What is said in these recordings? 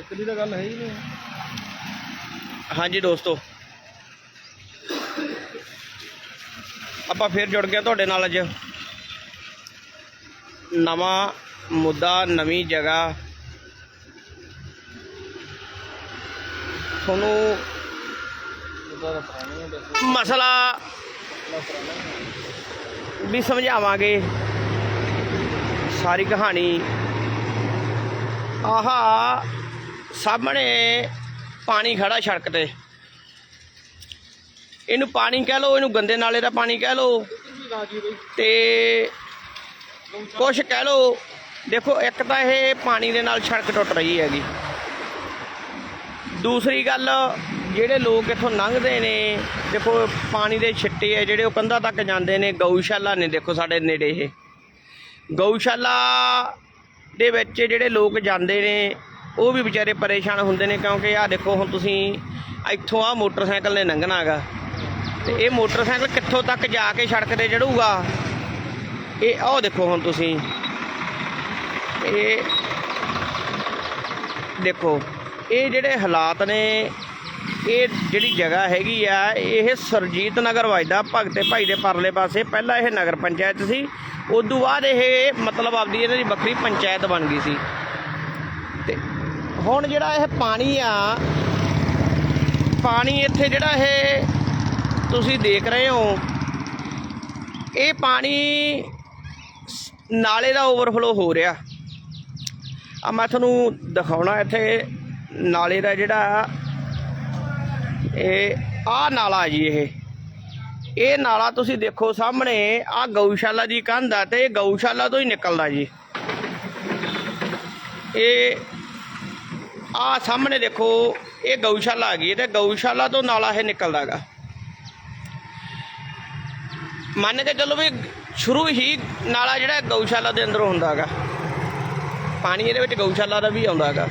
ਇੱਕ ਦੀ ਤਾਂ ਗੱਲ ਹੈ ਹੀ ਨਹੀਂ। ਹਾਂਜੀ ਦੋਸਤੋ। ਆਪਾਂ ਫੇਰ ਜੁੜ ਗਏ ਤੁਹਾਡੇ ਨਾਲ ਅੱਜ। ਨਵਾਂ ਮੁੱਦਾ, ਨਵੀਂ ਜਗ੍ਹਾ। ਤੁਹਾਨੂੰ ਮਸਲਾ ਵੀ ਸਮਝਾਵਾਂਗੇ। ਸਾਰੀ ਕਹਾਣੀ। ਆਹਾ। ਸਾਹਮਣੇ ਪਾਣੀ ਖੜਾ ਸੜਕ ਤੇ। ਇਹਨੂੰ ਪਾਣੀ ਕਹਿ ਲਓ, ਇਹਨੂੰ ਗੰਦੇ ਨਾਲੇ ਦਾ ਪਾਣੀ ਕਹਿ ਲਓ। ਰਾਜੀ ਤੇ ਕੁਛ ਕਹਿ ਲਓ, ਦੇਖੋ, ਇੱਕ ਤਾਂ ਇਹ ਪਾਣੀ ਦੇ ਨਾਲ ਸੜਕ ਟੁੱਟ ਰਹੀ ਹੈਗੀ। ਦੂਸਰੀ ਗੱਲ, ਜਿਹੜੇ ਲੋਕ ਇੱਥੋਂ ਲੰਘਦੇ ਨੇ, ਦੇਖੋ, ਪਾਣੀ ਦੇ ਛਿੱਟੇ ਆ, ਜਿਹੜੇ ਉਹ ਕੰਧਾਂ ਤੱਕ ਜਾਂਦੇ ਨੇ, ਗਊਸ਼ਾਲਾ ਨੇ, ਦੇਖੋ, ਸਾਡੇ ਨੇੜੇ ਇਹ। ਗਊਸ਼ਾਲਾ ਦੇ ਵਿੱਚ ਜਿਹੜੇ ਲੋਕ ਜਾਂਦੇ ਨੇ ਉਹ ਵੀ ਵਿਚਾਰੇ ਪਰੇਸ਼ਾਨ ਹੁੰਦੇ ਨੇ ਕਿਉਂਕਿ ਆਹ ਦੇਖੋ ਹੁਣ ਤੁਸੀਂ ਇੱਥੋਂ ਆ ਮੋਟਰਸਾਈਕਲ ਨੇ ਲੰਘਣਾਗਾ ਤੇ ਇਹ ਮੋਟਰਸਾਈਕਲ ਕਿੱਥੋਂ ਤੱਕ ਜਾ ਕੇ ਸੜਕ ਤੇ ਚੜੂਗਾ? ਇਹ ਆਹ ਦੇਖੋ ਹੁਣ ਤੁਸੀਂ। ਇਹ ਦੇਖੋ, ਇਹ ਜਿਹੜੇ ਹਾਲਾਤ ਨੇ, ਇਹ ਜਿਹੜੀ ਜਗ੍ਹਾ ਹੈਗੀ ਆ, ਇਹ ਸਰਜੀਤ ਨਗਰ ਵਜਦਾ ਭਗਤੇ ਭਾਈ ਦੇ ਪਰਲੇ ਪਾਸੇ। ਪਹਿਲਾਂ ਇਹ ਨਗਰ ਪੰਚਾਇਤ ਸੀ, ਉਦੋਂ ਬਾਅਦ ਇਹ ਮਤਲਬ ਆਪਦੀ ਇਹਨਾਂ ਦੀ ਵੱਖਰੀ ਪੰਚਾਇਤ ਬਣ ਗਈ ਸੀ। ਹੁਣ ਜਿਹੜਾ ਇਹ ਪਾਣੀ ਆ, ਪਾਣੀ ਇੱਥੇ ਜਿਹੜਾ ਇਹ ਤੁਸੀਂ ਦੇਖ ਰਹੇ ਹੋ, ਇਹ ਪਾਣੀ ਨਾਲੇ ਦਾ ਓਵਰਫਲੋ ਹੋ ਰਿਹਾ। ਆ ਮੈਂ ਤੁਹਾਨੂੰ ਦਿਖਾਉਣਾ ਇੱਥੇ, ਨਾਲੇ ਦਾ ਜਿਹੜਾ ਇਹ ਆ ਨਾਲਾ ਜੀ ਇਹ। ਇਹ ਨਾਲਾ ਤੁਸੀਂ ਦੇਖੋ ਸਾਹਮਣੇ ਆ ਗਊਸ਼ਾਲਾ ਦੀ ਕੰਧ ਆ ਤੇ ਇਹ ਗਊਸ਼ਾਲਾ ਤੋਂ ਹੀ ਨਿਕਲਦਾ ਜੀ। ਇਹ ਆ ਸਾਹਮਣੇ ਦੇਖੋ, ਇਹ ਗਊਸ਼ਾਲਾ ਆ ਗਈ ਤੇ ਗਊਸ਼ਾਲਾ ਤੋਂ ਨਾਲਾ ਇਹ ਨਿਕਲਦਾਗਾ ਮੰਨ ਕੇ ਚੱਲੋ ਵੀ ਸ਼ੁਰੂ ਹੀ ਨਾਲਾ ਜਿਹੜਾ ਗਊਸ਼ਾਲਾ ਦੇ ਅੰਦਰੋਂ ਹੁੰਦਾਗਾ ਪਾਣੀ ਇਹਦੇ ਵਿੱਚ ਗਊਸ਼ਾਲਾ ਦਾ ਵੀ ਆਉਂਦਾਗਾ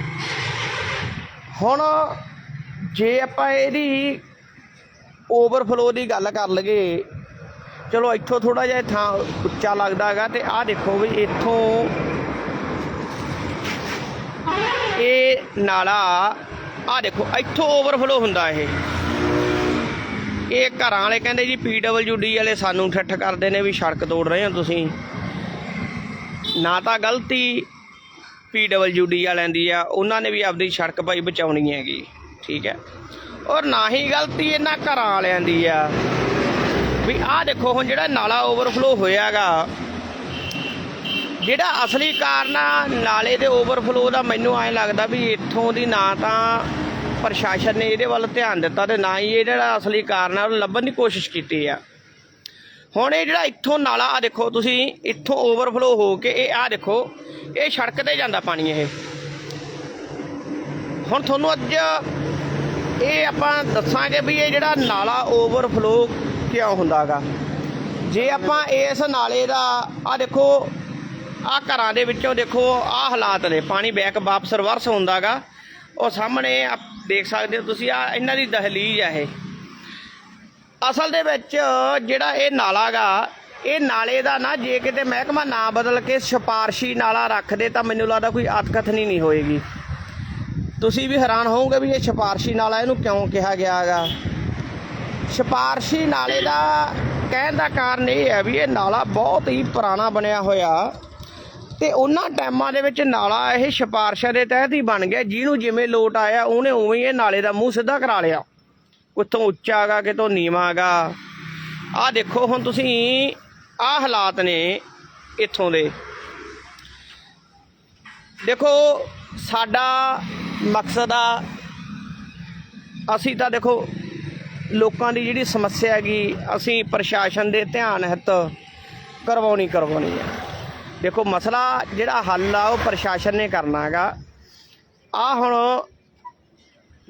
ਹੁਣ ਜੇ ਆਪਾਂ ਇਹਦੀ ਓਵਰਫਲੋ ਦੀ ਗੱਲ ਕਰ ਲਈਏ, ਚਲੋ ਇੱਥੋਂ ਥੋੜਾ ਜਿਹਾ ਥਾਂ ਉੱਚਾ ਲੱਗਦਾ ਹੈਗਾ ਤੇ ਆਹ ਦੇਖੋ ਵੀ ਇੱਥੋਂ ਇਹ ਨਾਲਾ, ਆਹ ਦੇਖੋ, ਇੱਥੋਂ ਓਵਰਫਲੋ ਹੁੰਦਾ ਇਹ। ਇਹ ਘਰਾਂ ਵਾਲੇ ਕਹਿੰਦੇ ਜੀ ਪੀਡਬਲਯੂਡੀ ਵਾਲੇ ਸਾਨੂੰ ਠੱਠ ਕਰਦੇ ਨੇ ਵੀ ਸੜਕ ਤੋੜ ਰਹੇ ਹੋ ਤੁਸੀਂ। ਨਾ ਤਾਂ ਗਲਤੀ ਪੀਡਬਲਯੂਡੀ ਵਾਲਿਆਂ ਦੀ ਆ, ਉਹਨਾਂ ਨੇ ਵੀ ਆਪਦੀ ਸੜਕ ਭਾਈ ਬਚਾਉਣੀ ਹੈਗੀ, ਠੀਕ ਹੈ। ਔਰ ਨਾ ਹੀ ਗਲਤੀ ਇਹਨਾਂ ਘਰਾਂ ਵਾਲਿਆਂ ਦੀ ਆ, ਵੀ ਆਹ ਦੇਖੋ, ਹੁਣ ਜਿਹੜਾ ਨਾਲਾ ਓਵਰਫਲੋ ਹੋਇਆਗਾ ਜਿਹੜਾ ਅਸਲੀ ਕਾਰਨ ਆ, ਨਾਲੇ ਦੇ ਓਵਰਫਲੋ ਦਾ ਮੈਨੂੰ ਐਂ ਲੱਗਦਾ ਵੀ ਇੱਥੋਂ ਦੀ ਨਾ ਤਾਂ ਪ੍ਰਸ਼ਾਸਨ ਨੇ ਇਹਦੇ ਵੱਲ ਧਿਆਨ ਦਿੱਤਾ ਤੇ ਨਾ ਹੀ ਇਹ ਜਿਹੜਾ ਅਸਲੀ ਕਾਰਨ ਆ, ਉਹ ਲੱਭਣ ਦੀ ਕੋਸ਼ਿਸ਼ ਕੀਤੀ ਆ। ਹੁਣ ਇਹ ਜਿਹੜਾ ਇੱਥੋਂ ਨਾਲਾ ਆ ਦੇਖੋ ਤੁਸੀਂ, ਇੱਥੋਂ ਓਵਰਫਲੋ ਹੋ ਕੇ ਇਹ ਆ ਦੇਖੋ, ਇਹ ਸੜਕ ਤੇ ਜਾਂਦਾ ਪਾਣੀ ਇਹ। ਹੁਣ ਤੁਹਾਨੂੰ ਅੱਜ ਇਹ ਆਪਾਂ ਦੱਸਾਂਗੇ ਵੀ ਇਹ ਜਿਹੜਾ ਨਾਲਾ ਓਵਰਫਲੋ ਕਿਉਂ ਹੁੰਦਾਗਾ। ਜੇ ਆਪਾਂ ਇਸ ਨਾਲੇ ਦਾ ਆ ਦੇਖੋ ਆ ਘਰਾਂ ਦੇ ਵਿੱਚੋਂ ਦੇਖੋ, ਆ ਹਾਲਾਤ ਨੇ। ਪਾਣੀ ਬੈਕ ਵਾਪਸ ਰਿਵਰਸ ਹੁੰਦਾਗਾ। ਉਹ ਸਾਹਮਣੇ ਆਪ ਦੇਖ ਸਕਦੇ ਹੋ ਤੁਸੀਂ, ਆ ਇਹਨਾਂ ਦੀ ਦਹਲੀਜ਼ ਆ ਇਹ। ਅਸਲ ਦੇ ਵਿੱਚ ਜਿਹੜਾ ਇਹ ਨਾਲਾ ਗਾ ਇਹ ਨਾਲੇ ਦਾ ਨਾ, ਜੇ ਕਿਤੇ ਮਹਿਕਮਾ ਨਾ ਬਦਲ ਕੇ ਸਿਫਾਰਸ਼ੀ ਨਾਲਾ ਰੱਖਦੇ ਤਾਂ ਮੈਨੂੰ ਲੱਗਦਾ ਕੋਈ ਅਤਕਥਨੀ ਨਹੀਂ ਹੋਏਗੀ। ਤੁਸੀਂ ਵੀ ਹੈਰਾਨ ਹੋਵੋਗੇ ਵੀ ਇਹ ਸਿਫਾਰਸ਼ੀ ਨਾਲਾ ਇਹਨੂੰ ਕਿਉਂ ਕਿਹਾ ਗਿਆ ਗਾ ਸਿਫਾਰਸ਼ੀ ਨਾਲੇ ਦਾ ਕਹਿਣ ਦਾ ਕਾਰਨ ਇਹ ਹੈ ਵੀ ਇਹ ਨਾਲਾ ਬਹੁਤ ਹੀ ਪੁਰਾਣਾ ਬਣਿਆ ਹੋਇਆ। ਤੇ ਉਹਨਾਂ ਟਾਈਮਾਂ ਦੇ ਵਿੱਚ ਨਾਲਾ ਇਹ ਸਿਫਾਰਸ਼ਾਂ ਦੇ ਤਹਿਤ ਹੀ ਬਣ ਗਿਆ। ਜਿਹਨੂੰ ਜਿਵੇਂ ਲੋਟ ਆਇਆ, ਉਹਨੇ ਉਵੇਂ ਹੀ ਇਹ ਨਾਲੇ ਦਾ ਮੂੰਹ ਸਿੱਧਾ ਕਰਾ ਲਿਆ। ਕਿੱਥੋਂ ਉੱਚਾ ਗਾ ਕਿਤੋਂ ਨੀਵਾਂ ਗਾ ਆਹ ਦੇਖੋ ਹੁਣ ਤੁਸੀਂ, ਆਹ ਹਾਲਾਤ ਨੇ ਇੱਥੋਂ ਦੇ। ਦੇਖੋ, ਸਾਡਾ ਮਕਸਦ ਆ, ਅਸੀਂ ਤਾਂ ਦੇਖੋ, ਲੋਕਾਂ ਦੀ ਜਿਹੜੀ ਸਮੱਸਿਆ ਹੈਗੀ, ਅਸੀਂ ਪ੍ਰਸ਼ਾਸਨ ਦੇ ਧਿਆਨ ਹਿੱਤ ਕਰਵਾਉਣੀ ਕਰਵਾਉਣੀ ਹੈ। ਦੇਖੋ ਮਸਲਾ ਜਿਹੜਾ ਹੱਲ ਆ, ਉਹ ਪ੍ਰਸ਼ਾਸਨ ਨੇ ਕਰਨਾ ਹੈਗਾ। ਆ ਹੁਣ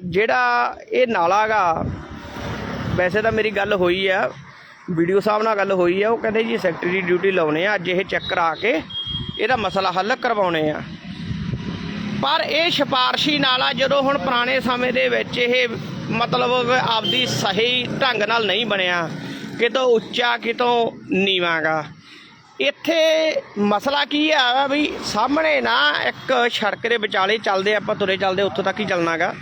ਜਿਹੜਾ ਇਹ ਨਾਲਾ ਗਾ ਵੈਸੇ ਤਾਂ ਮੇਰੀ ਗੱਲ ਹੋਈ ਆ, ਵੀਡੀਓ ਸਾਹਿਬ ਨਾਲ ਗੱਲ ਹੋਈ ਆ, ਉਹ ਕਹਿੰਦੇ ਜੀ ਸੈਕਟਰੀ ਦੀ ਡਿਊਟੀ ਲਾਉਣੇ ਆ, ਅੱਜ ਇਹ ਚੈੱਕ ਕਰਾ ਕੇ ਇਹਦਾ ਮਸਲਾ ਹੱਲ ਕਰਵਾਉਣੇ ਆ। ਪਰ ਇਹ ਸਿਫਾਰਸ਼ੀ ਨਾਲਾ ਜਦੋਂ ਹੁਣ ਪੁਰਾਣੇ ਸਮੇਂ ਦੇ ਵਿੱਚ ਇਹ ਮਤਲਬ ਆਪਦੀ ਸਹੀ ਢੰਗ ਨਾਲ ਨਹੀਂ ਬਣਿਆ, ਕਿਤੋਂ ਉੱਚਾ, ਕਿਤੋਂ ਨੀਵਾਂ ਗਾ ਇੱਥੇ ਮਸਲਾ ਕੀ ਆ ਵੀ ਸਾਹਮਣੇ ਨਾ ਇੱਕ ਸੜਕ ਦੇ ਵਿਚਾਲੇ ਚੱਲਦੇ ਆਪਾਂ ਤੁਰੇ ਚੱਲਦੇ ਉੱਥੋਂ ਤੱਕ ਹੀ ਚੱਲਣਾਗਾ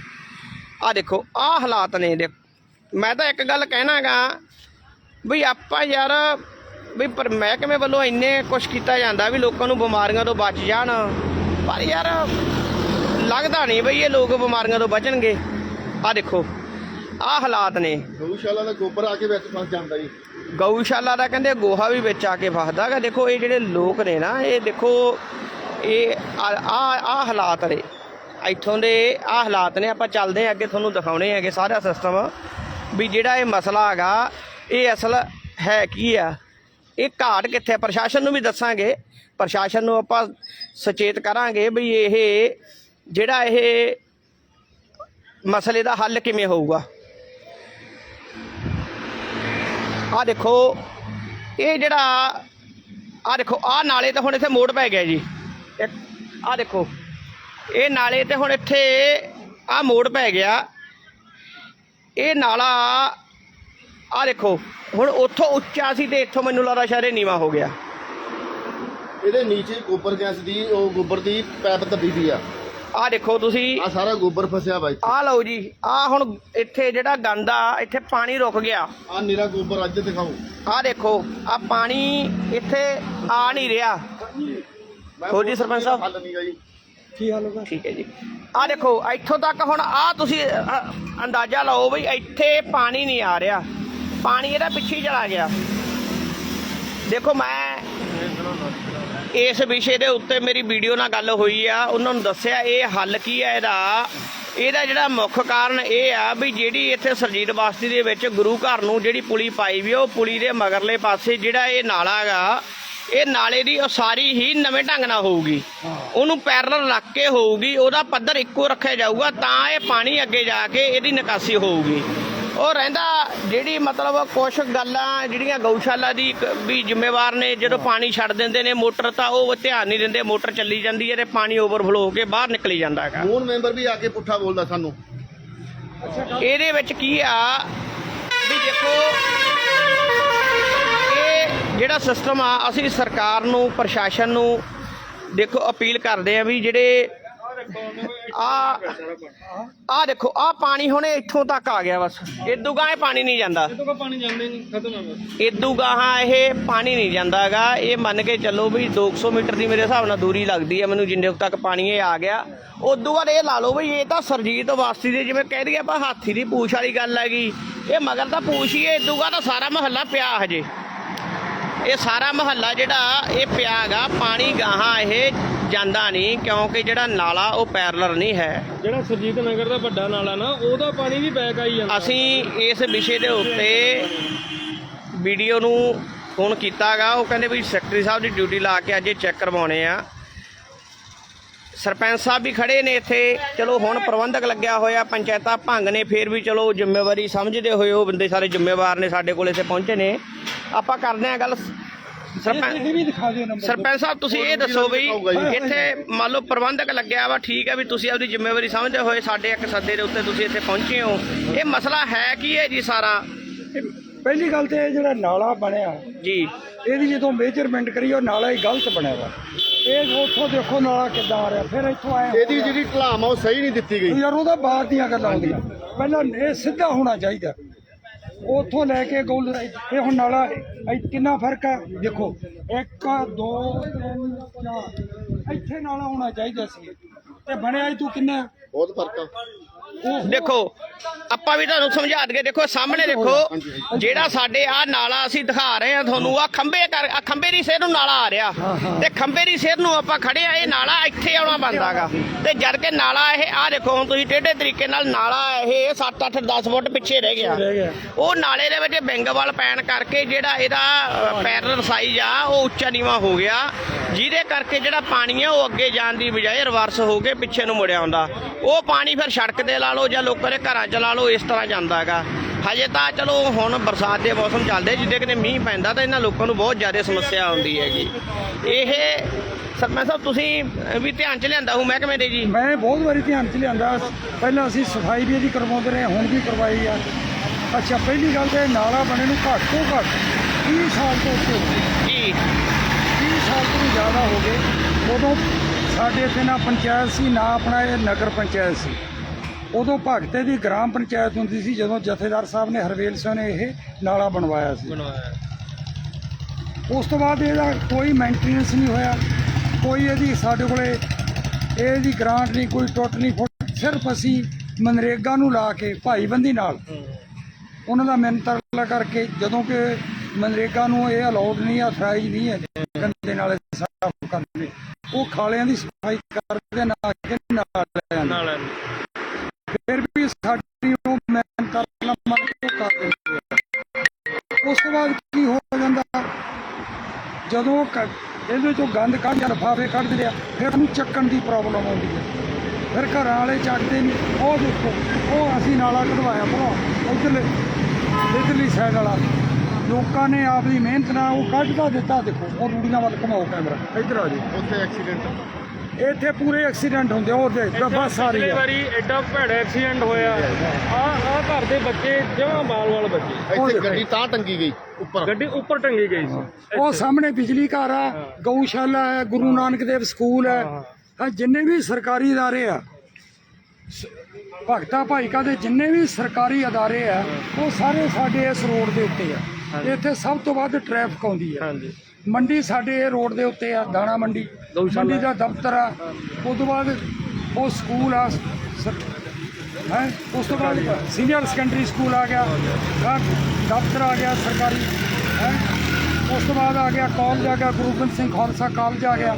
ਆ ਦੇਖੋ ਆ ਹਾਲਾਤ ਨੇ ਦੇਖ। ਮੈਂ ਤਾਂ ਇੱਕ ਗੱਲ ਕਹਿਣਾਗਾ ਵੀ ਆਪਾਂ ਯਾਰ ਵੀ ਪਰ ਮਹਿਕਮੇ ਵੱਲੋਂ ਇੰਨੇ ਕੁਝ ਕੀਤਾ ਜਾਂਦਾ ਵੀ ਲੋਕਾਂ ਨੂੰ ਬਿਮਾਰੀਆਂ ਤੋਂ ਬਚ ਜਾਣ। ਪਰ ਯਾਰ ਲੱਗਦਾ ਨਹੀਂ ਬਈ ਇਹ ਲੋਕ ਬਿਮਾਰੀਆਂ ਤੋਂ ਬਚਣਗੇ। ਆ ਦੇਖੋ ਆ ਹਾਲਾਤ ਨੇ। ਗਊਸ਼ਾਲਾ ਦਾ ਗੋਬਰ ਆ ਕੇ ਵਿੱਚ ਫਸ ਜਾਂਦਾ ਜੀ। ਗਊਸ਼ਾਲਾ ਦਾ ਕਹਿੰਦੇ ਗੋਹਾ ਵੀ ਵਿੱਚ ਆ ਕੇ ਫਸਦਾ ਗਾ ਦੇਖੋ, ਇਹ ਜਿਹੜੇ ਲੋਕ ਨੇ ਨਾ, ਇਹ ਦੇਖੋ, ਇਹ ਆ ਆ ਆਹ ਹਾਲਾਤ ਨੇ। ਇੱਥੋਂ ਦੇ ਆ ਹਾਲਾਤ ਨੇ, ਆਪਾਂ ਚੱਲਦੇ ਹਾਂ ਅੱਗੇ, ਤੁਹਾਨੂੰ ਦਿਖਾਉਣੇ ਹੈਗੇ ਸਾਰਾ ਸਿਸਟਮ ਵੀ ਜਿਹੜਾ ਇਹ ਮਸਲਾ ਹੈਗਾ, ਇਹ ਅਸਲ ਹੈ ਕੀ ਆ? ਇਹ ਘਾਟ ਕਿੱਥੇ ਆ? ਪ੍ਰਸ਼ਾਸਨ ਨੂੰ ਵੀ ਦੱਸਾਂਗੇ। ਪ੍ਰਸ਼ਾਸਨ ਨੂੰ ਆਪਾਂ ਸੁਚੇਤ ਕਰਾਂਗੇ ਵੀ ਇਹ ਜਿਹੜਾ ਇਹ ਮਸਲੇ ਦਾ ਹੱਲ ਕਿਵੇਂ ਹੋਊਗਾ। ਆ ਦੇਖੋ, ਇਹ ਜਿਹੜਾ ਆ ਦੇਖੋ ਆ ਨਾਲੇ ਤਾਂ ਹੁਣ ਇੱਥੇ ਮੋੜ ਪੈ ਗਿਆ ਜੀ। ਇੱਕ ਆ ਦੇਖੋ, ਇਹ ਨਾਲੇ ਤੇ ਹੁਣ ਇੱਥੇ ਆ ਮੋੜ ਪੈ ਗਿਆ। ਇਹ ਨਾਲਾ ਆ ਦੇਖੋ, ਹੁਣ ਉੱਥੋਂ ਉੱਚਾ ਸੀ ਤੇ ਇੱਥੋਂ ਮੈਨੂੰ ਲੱਗਦਾ ਸ਼ਾਇਦ ਇਹ ਨੀਵਾ ਹੋ ਗਿਆ। ਇਹਦੇ ਨੀਚੇ ਗੋਬਰ ਗੈਸ ਦੀ, ਉਹ ਗੋਬਰ ਦੀ ਪੈਪ ਦੱਬੀ ਦੀ ਆ। ਆ ਦੇਖੋ ਤੁਸੀਂ। ਆ ਸਾਰਾ ਗੋਬਰ ਫਸਿਆ ਬਾਈ ਆ ਲਓ ਜੀ ਆ ਹੁਣ ਇੱਥੇ ਜਿਹੜਾ ਗੰਦਾ ਇੱਥੇ ਪਾਣੀ ਰੁਕ ਗਿਆ। ਆ ਨੀਰਾ ਗੋਬਰ ਅੱਜ ਦਿਖਾਓ। ਆ ਦੇਖੋ ਆ ਪਾਣੀ ਇੱਥੇ ਆ ਨਹੀਂ ਰਿਹਾ। ਹੋਰ ਜੀ ਸਰਪੰਚ ਸਾਹਿਬ? ਹੱਲ ਨਹੀਂਗਾ ਜੀ। ਕੀ ਹਾਲ ਹੋਗਾ? ਠੀਕ ਹੈ ਜੀ। ਆ ਦੇਖੋ ਇੱਥੋਂ ਤੱਕ ਹੁਣ ਆ ਤੁਸੀਂ ਅ, ਅੰਦਾਜ਼ਾ ਲਾਓ ਵੀ ਇੱਥੇ ਪਾਣੀ ਨਹੀਂ ਆ ਰਿਹਾ। ਪਾਣੀ ਇਹਦਾ ਪਿੱਛੇ ਹੀ ਚਲਾ ਗਿਆ। ਦੇਖੋ ਮੈਂ ਇਸ ਵਿਸ਼ੇ ਦੇ ਉੱਤੇ ਮੇਰੀ ਵੀਡੀਓ ਨਾਲ ਗੱਲ ਹੋਈ ਆ, ਉਹਨਾਂ ਨੂੰ ਦੱਸਿਆ ਇਹ ਹੱਲ ਕੀ ਹੈ ਇਹਦਾ। ਇਹਦਾ ਜਿਹੜਾ ਮੁੱਖ ਕਾਰਨ ਇਹ ਆ ਵੀ ਜਿਹੜੀ ਇੱਥੇ ਸਰਜੀਤ ਬਸਤੀ ਦੇ ਵਿੱਚ ਗੁਰੂ ਘਰ ਨੂੰ ਜਿਹੜੀ ਪੁਲੀ ਪਾਈ ਵੀ ਉਹ ਪੁਲੀ ਦੇ ਮਗਰਲੇ ਪਾਸੇ ਜਿਹੜਾ ਇਹ ਨਾਲਾ ਹੈਗਾ, ਇਹ ਨਾਲੇ ਦੀ ਉਸਾਰੀ ਹੀ ਨਵੇਂ ਢੰਗ ਨਾਲ ਹੋਊਗੀ। ਉਹਨੂੰ ਪੈਰਲਲ ਰੱਖ ਕੇ ਹੋਊਗੀ, ਉਹਦਾ ਪੱਧਰ ਇੱਕੋ ਰੱਖਿਆ ਜਾਊਗਾ, ਤਾਂ ਇਹ ਪਾਣੀ ਅੱਗੇ ਜਾ ਕੇ ਇਹਦੀ ਨਿਕਾਸੀ ਹੋਊਗੀ। ਉਹ ਰਹਿੰਦਾ ਜਿਹੜੀ ਮਤਲਬ ਕੁਝ ਗੱਲਾਂ ਜਿਹੜੀਆਂ ਗਊਸ਼ਾਲਾ ਦੀ ਵੀ ਜ਼ਿੰਮੇਵਾਰ ਨੇ ਜਦੋਂ ਪਾਣੀ ਛੱਡ ਦਿੰਦੇ ਨੇ ਮੋਟਰ ਤਾਂ ਉਹ ਧਿਆਨ ਨਹੀਂ ਦਿੰਦੇ ਮੋਟਰ ਚੱਲੀ ਜਾਂਦੀ ਹੈ ਤੇ ਪਾਣੀ ਓਵਰਫਲੋ ਹੋ ਕੇ ਬਾਹਰ ਨਿਕਲੀ ਜਾਂਦਾ ਹੈਗਾ। ਮੂਨ ਮੈਂਬਰ ਵੀ ਆ ਕੇ ਪੁੱਠਾ ਬੋਲਦਾ ਸਾਨੂੰ। ਇਹਦੇ ਵਿੱਚ ਕੀ ਆ ਵੀ ਦੇਖੋ ਇਹ ਜਿਹੜਾ ਸਿਸਟਮ ਆ ਅਸੀਂ ਸਰਕਾਰ ਨੂੰ ਪ੍ਰਸ਼ਾਸਨ ਨੂੰ ਦੇਖੋ ਅਪੀਲ ਕਰਦੇ ਆ ਵੀ ਜਿਹੜੇ ਆ ਆ ਦੇਖੋ ਆ ਪਾਣੀ ਹੁਣ ਇੱਥੋਂ ਤੱਕ ਆ ਗਿਆ ਬਸ। ਇਦੋਂ ਗਾਂ ਇਹ ਪਾਣੀ ਨਹੀਂ ਜਾਂਦਾ। ਤੋਂ ਪਾਣੀ ਜਾਂਦੇ ਨਹੀਂ ਖਤਮ ਹੈ ਇਦੋਂ ਇਹ ਪਾਣੀ ਨਹੀਂ ਜਾਂਦਾਗਾ ਇਹ ਮੰਨ ਕੇ ਚੱਲੋ ਵੀ 200 ਮੀਟਰ ਦੀ ਮੇਰੇ ਹਿਸਾਬ ਨਾਲ ਦੂਰੀ ਲੱਗਦੀ ਹੈ ਮੈਨੂੰ ਜਿੰਨੇ ਤੱਕ ਪਾਣੀ ਇਹ ਆ ਗਿਆ। ਉਦੋਂ ਬਾਅਦ ਇਹ ਲਾ ਲਓ ਵੀ ਇਹ ਤਾਂ ਸਰਜੀਤ ਵਾਸੀ ਦੇ ਜਿਵੇਂ ਕਹਿ ਦਈਏ ਆਪਾਂ ਹਾਥੀ ਦੀ ਪੂਛ ਵਾਲੀ ਗੱਲ ਹੈਗੀ। ਇਹ ਮਗਰ ਤਾਂ ਪੂਛ ਹੀ ਹੈ ਇਦੋਂ ਬਾਅਦ ਤਾਂ ਸਾਰਾ ਮਹੱਲਾ ਪਿਆ ਹਜੇ। ਇਹ ਸਾਰਾ ਮਹੱਲਾ ਜਿਹੜਾ ਇਹ ਪਿਆ ਹੈਗਾ। ਪਾਣੀ ਗਾਹਾਂ ਇਹ ਜਾਂਦਾ ਨਹੀਂ ਕਿਉਂਕਿ ਜਿਹੜਾ ਨਾਲਾ ਉਹ ਪੈਰਲਰ ਨਹੀਂ ਹੈ। ਜਿਹੜਾ ਸਰਜੀਤ ਨਗਰ ਦਾ ਵੱਡਾ ਨਾਲਾ ਨਾ ਉਹਦਾ ਪਾਣੀ ਵੀ ਬੈਕ ਆਈ ਜਾਂਦਾ। ਅਸੀਂ ਇਸ ਵਿਸ਼ੇ ਦੇ ਉੱਤੇ ਵੀਡੀਓ ਨੂੰ ਫੋਨ ਕੀਤਾਗਾ ਉਹ ਕਹਿੰਦੇ ਵੀ ਸੈਕਟਰੀ ਸਾਹਿਬ ਦੀ ਡਿਊਟੀ ਲਾ ਕੇ ਅੱਜ ਇਹ ਚੈੱਕ ਕਰਵਾਉਣੇ ਆ। ਸਰਪੰਚ ਸਾਹਿਬ ਵੀ ਖੜੇ ਨੇ ਇੱਥੇ। ਚਲੋ ਹੁਣ ਪ੍ਰਬੰਧਕ ਲੱਗਿਆ ਹੋਇਆ ਪੰਚਾਇਤਾਂ ਭੰਗ ਨੇ ਫੇਰ ਵੀ ਚਲੋ ਜ਼ਿੰਮੇਵਾਰੀ ਸਮਝਦੇ ਹੋਏ ਉਹ ਬੰਦੇ ਸਾਰੇ ਜ਼ਿੰਮੇਵਾਰ ਨੇ ਸਾਡੇ ਕੋਲ ਇੱਥੇ ਪਹੁੰਚੇ ਨੇ। ਆਪਾਂ ਕਰਦੇ ਆ ਗੱਲ ਸਰਪੰਚ ਵੀ ਦਿਖਾ ਦਿਓ ਨੰਬਰ ਸਰਪੰਚ ਸਾਹਿਬ ਤੁਸੀਂ ਇਹ ਦੱਸੋ ਵੀ ਇੱਥੇ ਮੰਨ ਲਓ ਪ੍ਰਬੰਧਕ ਲੱਗਿਆ ਵਾ ਠੀਕ ਹੈ ਵੀ ਤੁਸੀਂ ਆਪਦੀ ਜ਼ਿੰਮੇਵਾਰੀ ਸਮਝਦੇ ਹੋਏ ਸਾਡੇ ਇੱਕ ਸੱਦੇ ਦੇ ਉੱਤੇ ਤੁਸੀਂ ਇੱਥੇ ਪਹੁੰਚੇ ਹੋ। ਇਹ ਮਸਲਾ ਹੈ ਕੀ ਹੈ ਜੀ ਸਾਰਾ? ਪਹਿਲੀ ਗੱਲ ਤੇ ਇਹ ਜਿਹੜਾ ਨਾਲਾ ਬਣਿਆ ਜੀ। ਇਹਦੀ ਜਦੋਂ ਮੇਜਰਮੈਂਟ ਕਰੀ ਉਹ ਨਾਲਾ ਹੀ ਗਲਤ ਬਣਿਆ ਵਾ। ਇਹ ਉੱਥੋਂ ਦੇਖੋ ਨਾਲਾ ਕਿੱਦਾਂ ਆ ਰਿਹਾ ਫਿਰ ਇੱਥੋਂ ਆਇਆ ਇਹਦੀ ਜਿਹੜੀ ਢਲਾਮ ਆ ਉਹ ਸਹੀ ਨਹੀਂ ਦਿੱਤੀ ਗਈ। ਯਾਰ ਉਹਦਾ ਬਾਹਰ ਦੀਆਂ ਗੱਲਾਂ ਹੁੰਦੀਆਂ। ਪਹਿਲਾਂ ਇਹ ਸਿੱਧਾ ਹੋਣਾ ਚਾਹੀਦਾ। ਉੱਥੋਂ ਲੈ ਕੇ ਗੋਲ ਇਹ ਹੁਣ ਨਾਲਾ, ਇਹ ਕਿੰਨਾ ਫ਼ਰਕ ਹੈ ਦੇਖੋ 1 2 3 4 ਇੱਥੇ ਨਾਲਾ ਹੋਣਾ ਚਾਹੀਦਾ ਸੀ। ਤੇ ਬਣਿਆ ਤੂੰ ਕਿੰਨਾ? ਬਹੁਤ ਫ਼ਰਕ ਆ। ਦੇਖੋ ਆਪਾਂ ਵੀ ਤੁਹਾਨੂੰ ਸਮਝਾ ਦਈਏ ਦੇਖੋ ਸਾਹਮਣੇ ਦੇਖੋ ਜਿਹੜਾ ਸਾਡੇ ਆ ਨਾਲਾ ਅਸੀਂ ਦਿਖਾ ਰਹੇ ਆ ਤੁਹਾਨੂੰ ਆ ਖੰਬੇ ਕਰ ਆ ਖੰਬੇ ਦੀ ਸਿਰ ਨੂੰ ਨਾਲਾ ਆ ਰਿਹਾ। ਤੇ ਖੰਬੇ ਦੀ ਸਿਰ ਨੂੰ ਆਪਾਂ ਖੜੇ ਆ ਇਹ ਨਾਲਾ ਇੱਥੇ ਆਉਣਾ ਬੰਦਾਗਾ ਤੇ ਜਦ ਕਿ ਨਾਲਾ ਇਹ ਆ ਦੇਖੋ ਹੁਣ ਤੁਸੀਂ ਟੇਢੇ ਤਰੀਕੇ ਨਾਲ ਨਾਲਾ ਇਹ 7 8 10 ਫੁੱਟ ਪਿੱਛੇ ਰਹਿ ਗਿਆ। ਉਹ ਨਾਲੇ ਦੇ ਵਿੱਚ ਬਿੰਗਵਾਲ ਪੈਣ ਕਰਕੇ ਜਿਹੜਾ ਇਹਦਾ ਪੈਰਲਲ ਸਾਈਜ਼ ਆ ਉਹ ਉੱਚਾ ਨੀਵਾ ਹੋ ਗਿਆ। ਜਿਹਦੇ ਕਰਕੇ ਜਿਹੜਾ ਪਾਣੀ ਆ ਉਹ ਅੱਗੇ ਜਾਣ ਦੀ ਬਜਾਏ ਰਿਵਰਸ ਹੋ ਕੇ ਪਿੱਛੇ ਨੂੰ ਮੁੜਿਆ ਆਉਂਦਾ ਉਹ ਪਾਣੀ ਫਿਰ ਸੜਕ ਤੇ ਲਾ ਲਓ ਜਾਂ ਲੋਕਾਂ ਦੇ ਘਰਾਂ 'ਚ ਲਾ ਲਓ ਇਸ ਤਰ੍ਹਾਂ ਜਾਂਦਾ ਹੈਗਾ। ਹਜੇ ਤਾਂ ਚਲੋ ਹੁਣ ਬਰਸਾਤ ਦੇ ਮੌਸਮ ਚੱਲਦੇ ਜਿੱਦੇ ਕਿਤੇ ਮੀਂਹ ਪੈਂਦਾ ਤਾਂ ਇਹਨਾਂ ਲੋਕਾਂ ਨੂੰ ਬਹੁਤ ਜ਼ਿਆਦਾ ਸਮੱਸਿਆ ਆਉਂਦੀ ਹੈਗੀ। ਇਹ ਸਰਪੰਚ ਸਾਹਿਬ ਤੁਸੀਂ ਵੀ ਧਿਆਨ 'ਚ ਲਿਆਂਦਾ ਹੂੰ ਮਹਿਕਮੇ ਦੇ ਜੀ? ਮੈਂ ਬਹੁਤ ਵਾਰੀ ਧਿਆਨ ਚ ਲਿਆਂਦਾ। ਪਹਿਲਾਂ ਅਸੀਂ ਸਫ਼ਾਈ ਵੀ ਇਹਦੀ ਕਰਵਾਉਂਦੇ ਰਹੇ ਹੁਣ ਵੀ ਕਰਵਾਈ ਆ। ਅੱਛਾ ਪਹਿਲੀ ਗੱਲ ਤੇ ਨਾਲਾ ਬਣੇ ਨੂੰ ਘੱਟ ਤੋਂ ਘੱਟ 30 ਸਾਲ ਤੋਂ ਉੱਤੇ ਹੋ ਗਏ। ਜੀ। ਜ਼ਿਆਦਾ ਹੋ ਗਏ। ਉਦੋਂ ਸਾਡੇ ਇੱਥੇ ਨਾ ਪੰਚਾਇਤ ਸੀ ਨਾ ਆਪਣਾ ਇਹ ਨਗਰ ਪੰਚਾਇਤ ਸੀ। ਉਦੋਂ ਭਗਤੇ ਦੀ ਗ੍ਰਾਮ ਪੰਚਾਇਤ ਹੁੰਦੀ ਸੀ, ਜਦੋਂ ਜਥੇਦਾਰ ਸਾਹਿਬ ਨੇ ਹਰਵੇਲ ਸਿੰਘ ਨੇ ਇਹ ਨਾਲਾ ਬਣਵਾਇਆ ਸੀ। ਉਸ ਤੋਂ ਬਾਅਦ ਇਹਦਾ ਕੋਈ ਮੇਨਟੇਨੈਂਸ ਨਹੀਂ ਹੋਇਆ, ਕੋਈ ਇਹਦੀ ਸਾਡੇ ਕੋਲੇ ਇਹਦੀ ਗ੍ਰਾਂਟ ਨਹੀਂ, ਕੋਈ ਟੁੱਟ ਨਹੀਂ ਫੁੱਟ, ਸਿਰਫ ਅਸੀਂ ਮਨਰੇਗਾ ਨੂੰ ਲਾ ਕੇ ਭਾਈਬੰਦੀ ਨਾਲ ਉਹਨਾਂ ਦਾ ਮਿਹਨਤਾਂ ਕਰਕੇ ਜਦੋਂ ਕਿ ਮਨਰੇਗਾ ਨੂੰ ਇਹ ਅਲਾਉਡ ਨਹੀਂ ਅਥਰਾਈਜ਼ ਨਹੀਂ ਹੈ ਗੰਦੇ ਨਾਲੇ ਸਾਫ਼ ਕਰਦੇ ਉਹ ਖਾਲਿਆਂ ਦੀ ਸਫ਼ਾਈ ਕਰਦੇ ਨਾ ਕਿ ਨਾਲਿਆਂ ਨਾਲ ਜਦੋਂ ਕ- ਇਹਦੇ ਚੋਂ ਗੰਦ ਕੱਢ ਜਾਂ ਲਿਫਾਫੇ ਕੱਢ ਦਿੰਦੇ ਆ ਫਿਰ ਉਹਨੂੰ ਚੱਕਣ ਦੀ ਪ੍ਰੋਬਲਮ ਆਉਂਦੀ ਹੈ। ਫਿਰ ਘਰਾਂ ਵਾਲੇ ਚੱਕਦੇ ਨਹੀਂ ਉਹ ਦੇਖੋ, ਉਹ ਅਸੀਂ ਨਾਲਾ ਕਢਵਾਇਆ ਭਰਾ, ਉਧਰਲੇ, ਇਧਰਲੀ ਸਾਈਡ ਵਾਲਾ। ਲੋਕਾਂ ਨੇ ਆਪਦੀ ਮਿਹਨਤ ਨਾਲ ਉਹ ਕੱਢਦਾ ਦਿੱਤਾ, ਦੇਖੋ, ਉਹ ਰੂੜੀਆਂ ਵੱਲ ਘਮਾਓ ਕੈਮਰਾ ਇੱਧਰ ਆ ਜੀ ਉੱਥੇ ਐਕਸੀਡੈਂਟ ਇੱਥੇ ਪੂਰੇ ਐਕਸੀਡੈਂਟ ਹੁੰਦੇ ਆ ਉਹ ਦੇਖ ਬੱਸ ਆ ਰਹੀ ਪਿਛਲੇ ਆ ਵਾਰੀ ਐਡਾ ਭੈੜਾ ਐਕਸੀਡੈਂਟ ਹੋਇਆ ਆ ਆ ਘਰ ਦੇ ਬੱਚੇ ਜਮਾਂ ਬਾਲ ਵਾਲ ਬੱਚੇ ਇੱਥੇ ਦੇਖੋ। ਗੱਡੀ ਤਾਂ ਟੰਗੀ ਗਈ ਉੱਪਰ ਗੱਡੀ ਉੱਪਰ ਟੰਗੀ ਗਈ ਸੀ ਉਹ ਸਾਹਮਣੇ ਬਿਜਲੀ ਘਰ ਆ ਗਊਸ਼ਾਲਾ ਹੈ ਗੁਰੂ ਨਾਨਕ ਦੇਵ ਸਕੂਲ ਹੈ ਆ ਜਿੰਨੇ ਵੀ ਸਰਕਾਰੀ ادارے ਆ ਸ- ਭਗਤਾ ਭਾਈਕਾ ਦੇ ਜਿੰਨੇ ਵੀ ਸਰਕਾਰੀ ادارے ਆ ਉਹ ਸਾਰੇ ਸਾਡੇ ਇਸ ਰੋਡ ਦੇ ਉੱਤੇ ਆ ਇੱਥੇ ਸਭ ਤੋਂ ਵੱਧ ਟ੍ਰੈਫਿਕ ਆਉਂਦੀ ਆ ਹਾਂਜੀ ਮੰਡੀ ਸਾਡੇ ਇਹ ਰੋਡ ਦੇ ਉੱਤੇ ਆ ਦਾਣਾ ਮੰਡੀ। ਮੰਡੀ ਦਾ ਦਫ਼ਤਰ ਆ। ਉਸ ਤੋਂ ਬਾਅਦ ਉਹ ਸਕੂਲ ਆ ਹੈ? ਉਸ ਤੋਂ ਬਾਅਦ ਸੀਨੀਅਰ ਸੈਕੰਡਰੀ ਸਕੂਲ ਆ ਗਿਆ। ਦਫ਼ਤਰ ਆ ਗਿਆ ਸਰਕਾਰੀ ਹੈ? ਉਸ ਤੋਂ ਬਾਅਦ ਆ ਗਿਆ ਕਾਲਜ ਆ ਗਿਆ ਗੁਰੂ ਗੋਬਿੰਦ ਸਿੰਘ ਖਾਲਸਾ ਕਾਲਜ ਆ ਗਿਆ।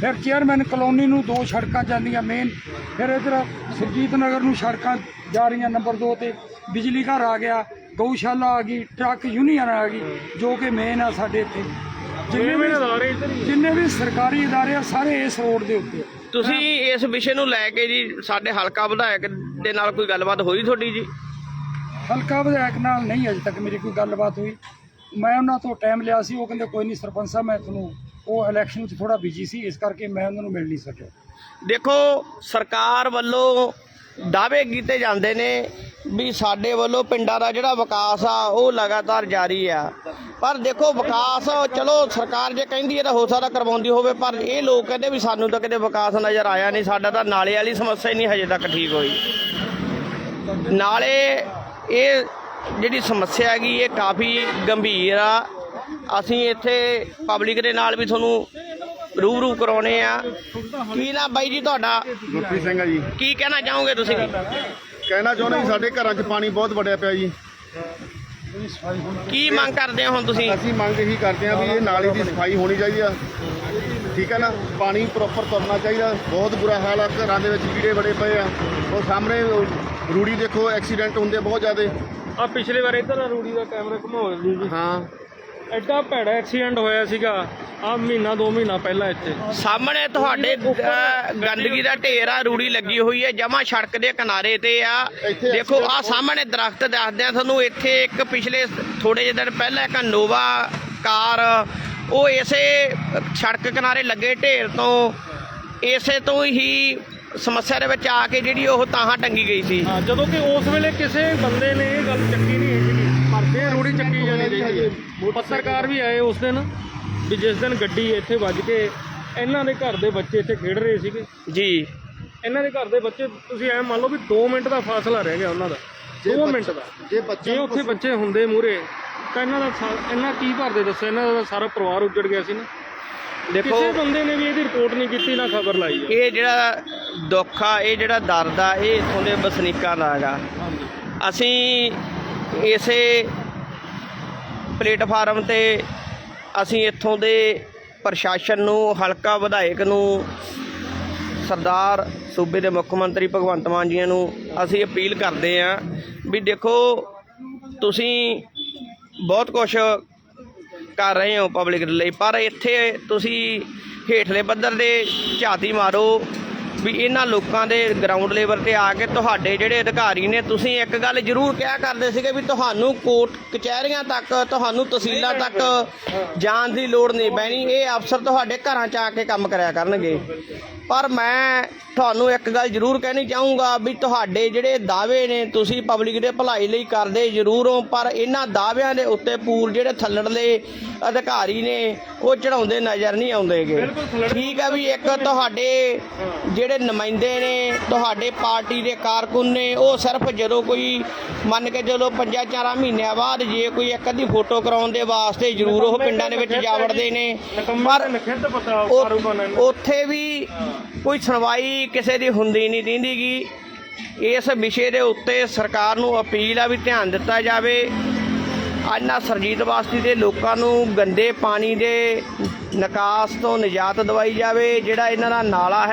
ਫਿਰ ਚੇਅਰਮੈਨ ਕਲੋਨੀ ਨੂੰ ਦੋ ਸੜਕਾਂ ਜਾਂਦੀਆਂ ਮੇਨ ਫਿਰ ਇਧਰ ਸੁਰਜੀਤ ਨਗਰ ਨੂੰ ਸੜਕਾਂ ਜਾ ਰਹੀਆਂ ਨੰਬਰ 2 ਤੇ ਬਿਜਲੀ ਘਰ ਆ ਗਿਆ। ਗਊਸ਼ਾਲਾ ਆ ਗਈ ਟਰੱਕ ਯੂਨੀਅਨ ਆ ਗਈ ਜੋ ਕਿ ਮੇਨ ਆ ਸਾਡੇ ਇੱਥੇ। ਜਿੰਨੇ ਵੀ ਅਦਾਰੇ ਜਿੰਨੇ ਵੀ ਸਰਕਾਰੀ ਇਦਾਰੇ ਆ ਸਾਰੇ ਇਸ ਰੋਡ ਦੇ ਉੱਤੇ ਤੁਸੀਂ ਇਸ ਵਿਸ਼ੇ ਨੂੰ ਲੈ ਕੇ ਜੀ ਸਾਡੇ ਹਲਕਾ ਵਿਧਾਇਕ ਦੇ ਨਾਲ ਕੋਈ ਗੱਲਬਾਤ ਹੋਈ ਤੁਹਾਡੀ ਜੀ? ਹਲਕਾ ਵਿਧਾਇਕ ਨਾਲ ਨਹੀਂ ਅਜੇ ਤੱਕ ਮੇਰੀ ਕੋਈ ਗੱਲਬਾਤ ਹੋਈ। ਮੈਂ ਉਹਨਾਂ ਤੋਂ ਟਾਈਮ ਲਿਆ ਸੀ ਉਹ ਕਹਿੰਦੇ ਕੋਈ ਨਹੀਂ ਸਰਪੰਚ ਸਾਹਿਬ ਮੈਂ ਤੁਹਾਨੂੰ ਉਹ ਇਲੈਕਸ਼ਨ ਵਿੱਚ ਥੋੜਾ ਬਿਜ਼ੀ ਸੀ ਇਸ ਕਰਕੇ ਮੈਂ ਉਹਨਾਂ ਨੂੰ ਮਿਲ ਨਹੀਂ ਸਕਿਆ। ਦੇਖੋ ਸਰਕਾਰ ਵੱਲੋਂ ਦਾਅਵੇ ਕੀਤੇ ਜਾਂਦੇ ਨੇ ਵੀ ਸਾਡੇ ਵੱਲੋਂ ਪਿੰਡਾਂ ਦਾ ਜਿਹੜਾ ਵਿਕਾਸ ਆ, ਉਹ ਲਗਾਤਾਰ ਜਾਰੀ ਆ। ਪਰ ਦੇਖੋ, ਵਿਕਾਸ ਚਲੋ ਸਰਕਾਰ ਜੇ ਕਹਿੰਦੀ ਹੈ ਤਾਂ ਹੋ ਸਕਦਾ ਕਰਵਾਉਂਦੀ ਹੋਵੇ, ਪਰ ਇਹ ਲੋਕ ਕਹਿੰਦੇ ਵੀ ਸਾਨੂੰ ਤਾਂ ਕਿਤੇ ਵਿਕਾਸ ਨਜ਼ਰ ਆਇਆ ਨਹੀਂ। ਸਾਡਾ ਤਾਂ ਨਾਲੇ ਵਾਲੀ ਸਮੱਸਿਆ ਹੀ ਨਹੀਂ ਹਜੇ ਤੱਕ ਠੀਕ ਹੋਈ। ਨਾਲੇ ਇਹ ਜਿਹੜੀ ਸਮੱਸਿਆ ਹੈਗੀ, ਇਹ ਕਾਫੀ ਗੰਭੀਰ ਆ। ਅਸੀਂ ਇੱਥੇ ਪਬਲਿਕ ਦੇ ਨਾਲ ਵੀ ਤੁਹਾਨੂੰ ਰੂਬਰੂ ਕਰਾਉਣੇ ਆ। ਕੀ ਨਾ ਬਾਈ ਜੀ ਤੁਹਾਡਾ? ਗੁਰਪ੍ਰੀਤ ਸਿੰਘ ਆ ਜੀ। ਕੀ ਕਹਿਣਾ ਚਾਹੋਗੇ ਤੁਸੀਂ? ਕਹਿਣਾ ਚਾਹੁੰਦਾ ਜੀ ਸਾਡੇ ਘਰਾਂ 'ਚ ਪਾਣੀ ਬਹੁਤ ਵੜਿਆ ਪਿਆ ਜੀ। ਕੀ ਮੰਗ ਕਰਦੇ ਹੋ ਹੁਣ ਤੁਸੀਂ? ਅਸੀਂ ਮੰਗ ਇਹੀ ਕਰਦੇ ਹਾਂ ਵੀ ਇਹ ਨਾਲੀ ਦੀ ਸਫ਼ਾਈ ਹੋਣੀ ਚਾਹੀਦੀ ਆ। ਠੀਕ ਹੈ ਨਾ? ਪਾਣੀ ਪ੍ਰੋਪਰ ਤੁਰਨਾ ਚਾਹੀਦਾ। ਬਹੁਤ ਬੁਰਾ ਹਾਲ ਆ ਘਰਾਂ ਦੇ ਵਿੱਚ ਕੀੜੇ ਬੜੇ ਪਏ ਆ। ਉਹ ਸਾਹਮਣੇ ਉਹ ਰੂੜੀ ਦੇਖੋ ਐਕਸੀਡੈਂਟ ਹੁੰਦੇ ਬਹੁਤ ਜ਼ਿਆਦੇ। ਆ ਪਿਛਲੇ ਵਾਰ ਇੱਧਰ ਰੂੜੀ ਦਾ ਕੈਮਰਾ ਜੀ ਜੀ। ਹਾਂ। ਐਡਾ ਭੈੜਾ ਐਕਸੀਡੈਂਟ ਹੋਇਆ ਸੀਗਾ। ਆ ਮਹੀਨਾ ਦੋ ਮਹੀਨਾ ਪਹਿਲਾਂ ਇੱਥੇ। ਸਾਹਮਣੇ ਤੁਹਾਡੇ ਅਹ, ਗੰਦਗੀ ਦਾ ਢੇਰ ਆ ਰੂੜੀ ਲੱਗੀ ਹੋਈ ਹੈ ਜਮਾ ਸੜਕ ਦੇ ਕਿਨਾਰੇ ਤੇ ਆ। ਦੇਖੋ ਆ ਸਾਹਮਣੇ ਦਰਖਤ ਦੱਸਦੇ ਆ ਤੁਹਾਨੂੰ ਇੱਥੇ ਇੱਕ ਪਿਛਲੇ ਥੋੜੇ ਜਿਹੇ ਦਿਨ ਪਹਿਲਾਂ ਇੱਕ ਨੋਵਾ ਕਾਰ ਉਹ ਇਸੇ ਸੜਕ ਕਿਨਾਰੇ ਲੱਗੇ ਢੇਰ ਤੋਂ। ਇਸੇ ਤੋਂ ਹੀ ਸਮੱਸਿਆ ਦੇ ਵਿੱਚ ਆ ਕੇ ਜਿਹੜੀ ਉਹ ਤਾਹਾਂ ਟੰਗੀ ਗਈ ਸੀ। ਹਾਂ ਜਦੋਂ ਕਿ ਉਸ ਵੇਲੇ ਕਿਸੇ ਬੰਦੇ ਨੇ ਇਹ ਗੱਲ ਚੱਕੀ ਨਹੀਂ ਹੈਗੀ ਪਰ ਰੂੜੀ ਚੱਕੀ ਜਾਣੀ ਚਾਹੀਦੀ ਪੱਤਰਕਾਰ ਵੀ ਆਏ ਉਸ ਦਿਨ ਵੀ ਜਿਸ ਦਿਨ ਗੱਡੀ ਇੱਥੇ ਵੱਜ ਕੇ ਇਹਨਾਂ ਦੇ ਘਰ ਦੇ ਬੱਚੇ ਇੱਥੇ ਖੇਡ ਰਹੇ ਸੀਗੇ। ਜੀ। ਇਹਨਾਂ ਦੇ ਘਰ ਦੇ ਬੱਚੇ ਤੁਸੀਂ ਐ ਮੰਨ ਲਓ ਵੀ 2 ਮਿੰਟ ਦਾ ਫਾਸਲਾ ਰਹਿ ਗਿਆ ਉਹਨਾਂ ਦਾ। 2 ਮਿੰਟ ਦਾ। ਜੇ ਬੱਚੇ ਜੇ ਉੱਥੇ ਬੱਚੇ ਹੁੰਦੇ ਮੂਰੇ ਤਾਂ ਇਹਨਾਂ ਦਾ ਇਹਨਾਂ ਕੀ ਭਰਦੇ ਦੱਸੋ ਇਹਨਾਂ ਦਾ ਸਾਰਾ ਪਰਿਵਾਰ ਉੱਜੜ ਗਿਆ ਸੀ ਨਾ। ਦੇਖੋ ਕਿਸੇ ਬੰਦੇ ਨੇ ਵੀ ਇਹਦੀ ਰਿਪੋਰਟ ਨਹੀਂ ਕੀਤੀ ਨਾ ਖਬਰ ਲਾਈ ਹੈ ਇਹ ਜਿਹੜਾ ਦੁੱਖ ਆ ਇਹ ਜਿਹੜਾ ਦਰਦ ਆ ਇਹ ਇੱਥੋਂ ਦੇ ਵਸਨੀਕਾਂ ਦਾ ਹੈਗਾ। ਅਸੀਂ ਇਸੇ ਪਲੇਟਫਾਰਮ ਤੇ ਅਸੀਂ ਇੱਥੋਂ ਦੇ ਪ੍ਰਸ਼ਾਸਨ ਨੂੰ ਹਲਕਾ ਵਿਧਾਇਕ ਨੂੰ ਸਰਦਾਰ ਸੂਬੇ ਦੇ ਮੁੱਖ ਮੰਤਰੀ ਭਗਵੰਤ ਮਾਨ ਜੀ ਨੂੰ ਅਸੀਂ ਅਪੀਲ ਕਰਦੇ ਆਂ ਵੀ ਦੇਖੋ ਤੁਸੀਂ ਬਹੁਤ ਕੁਝ ਕਰ ਰਹੇ ਹੋ ਪਬਲਿਕ ਲਈ ਪਰ ਇੱਥੇ ਤੁਸੀਂ ਹੇਠਲੇ ਪੱਧਰ ਦੇ ਝਾਤੀ ਮਾਰੋ ਵੀ ਇਹਨਾਂ ਲੋਕਾਂ ਦੇ ਗਰਾਊਂਡ ਲੈਵਲ ਤੇ ਆ ਕੇ ਤੁਹਾਡੇ ਜਿਹੜੇ ਅਧਿਕਾਰੀ ਨੇ ਤੁਸੀਂ ਇੱਕ ਗੱਲ ਜ਼ਰੂਰ ਕਿਹਾ ਕਰਦੇ ਸੀਗੇ ਵੀ ਤੁਹਾਨੂੰ ਕੋਰਟ ਕਚਹਿਰੀਆਂ ਤੱਕ ਤੁਹਾਨੂੰ ਤਹਿਸੀਲਾਂ ਤੱਕ ਜਾਣ ਦੀ ਲੋੜ ਨਹੀਂ ਪੈਣੀ ਇਹ ਅਫਸਰ ਤੁਹਾਡੇ ਘਰਾਂ 'ਚ ਆ ਕੇ ਕੰਮ ਕਰਿਆ ਕਰਨਗੇ। ਪਰ ਮੈਂ ਤੁਹਾਨੂੰ ਇੱਕ ਗੱਲ ਜ਼ਰੂਰ ਕਹਿਣੀ ਚਾਹੂੰਗਾ ਵੀ ਤੁਹਾਡੇ ਜਿਹੜੇ ਦਾਅਵੇ ਨੇ, ਤੁਸੀਂ ਪਬਲਿਕ ਦੇ ਭਲਾਈ ਲਈ ਕਰਦੇ ਜ਼ਰੂਰ ਹੋ, ਪਰ ਇਹਨਾਂ ਦਾਅਵਿਆਂ ਦੇ ਉੱਤੇ ਪੂਰ ਜਿਹੜੇ ਥੱਲੜਲੇ ਅਧਿਕਾਰੀ ਨੇ ਉਹ ਚੜਾਉਂਦੇ ਨਜ਼ਰ ਨਹੀਂ ਆਉਂਦੇਗੇ। ਠੀਕ ਹੈ ਵੀ ਇੱਕ ਤੁਹਾਡੇ ਜਿਹੜੇ ਨੁਮਾਇੰਦੇ ਨੇ ਤੁਹਾਡੇ ਪਾਰਟੀ ਦੇ ਕਾਰਕੁਨ ਨੇ ਉਹ ਸਿਰਫ ਜਦੋਂ ਕੋਈ ਮੰਨ ਕੇ ਚਲੋ ਪੰਜਾਂ ਚਾਰਾਂ ਮਹੀਨਿਆਂ ਬਾਅਦ ਜੇ ਕੋਈ ਇੱਕ ਅੱਧੀ ਫੋਟੋ ਕਰਾਉਣ ਦੇ ਵਾਸਤੇ ਜ਼ਰੂਰ ਉਹ ਪਿੰਡਾਂ ਦੇ ਵਿੱਚ ਜਾ ਵੜਦੇ ਨੇ। ਪਰ ਉੱਥੇ ਵੀ ਕੋਈ ਸੁਣਵਾਈ ਕਿਸੇ ਦੀ ਹੁੰਦੀ ਨਹੀਂ ਦਿੰਦੀਗੀ। ਇਸ ਵਿਸ਼ੇ ਦੇ ਉੱਤੇ ਸਰਕਾਰ ਨੂੰ ਅਪੀਲ ਆ ਵੀ ਧਿਆਨ ਦਿੱਤਾ ਜਾਵੇ। ਇਹਨਾਂ ਸਰਜੀਤ ਵਾਸਤੀ ਦੇ ਲੋਕਾਂ ਨੂੰ ਗੰਦੇ ਪਾਣੀ ਦੇ ਨਿਕਾਸ ਤੋਂ ਨਿਜਾਤ ਦਵਾਈ ਜਾਵੇ, ਜਿਹੜਾ ਇਹਨਾਂ ਦਾ ਨਾਲਾ ਹੈ।